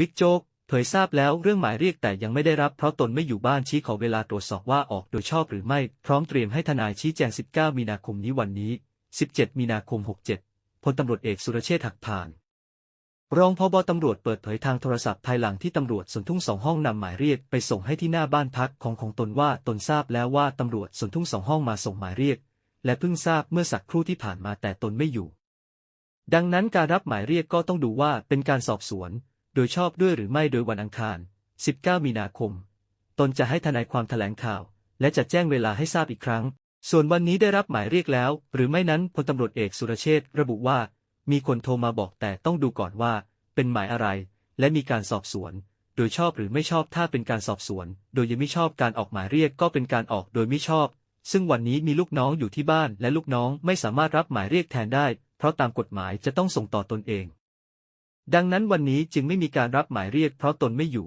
บิ๊กโจ๊กเผยทราบแล้วเรื่องหมายเรียกแต่ยังไม่ได้รับเพราะตนไม่อยู่บ้านชี้ขอเวลาตรวจสอบว่าออกโดยชอบหรือไม่ พร้อมเตรียมให้ทนายชี้แจง 19 มีนาคมนี้วันนี้ 17 มีนาคม 67พลตำรวจเอกสุรเชษฐ์หักพาน รองพบตำรวจเปิดเผยทางโทรศัพท์ภายหลังที่ตำรวจสนทุ่งสองห้องนำหมายเรียกไปส่งให้ที่หน้าบ้านพักของของตนว่าตนทราบแล้วว่าตำรวจสนทุ่งสองห้องมาส่งหมายเรียก และเพิ่งทราบเมื่อสักครู่ที่ผ่านมาแต่ตนไม่อยู่ ดังนั้นการรับหมายเรียกก็ต้องดูว่าเป็นการสอบสวน โดยชอบด้วยหรือไม่โดยวันอังคาร 19 มีนาคม ตนจะให้ทนายความแถลงข่าว และจะแจ้งเวลาให้ทราบอีกครั้ง ส่วนวันนี้ได้รับหมายเรียกแล้ว หรือไม่นั้นพลตำรวจเอกสุรเชษฐ์ระบุว่า มีคนโทรมาบอกแต่ต้องดูก่อนว่า เป็นหมายอะไร และมีการสอบสวน โดยชอบหรือไม่ชอบถ้าเป็นการสอบสวน โดยยังไม่ชอบการออกหมายเรียกก็เป็นการออกโดยไม่ชอบ ซึ่งวันนี้มีลูกน้องอยู่ที่บ้านและลูกน้องไม่สามารถรับหมายเรียกแทนได้ เพราะตามกฎหมายจะต้องส่งต่อตนเอง ดังนั้นวันนี้จึงไม่มีการรับหมายเรียกเพราะตนไม่อยู่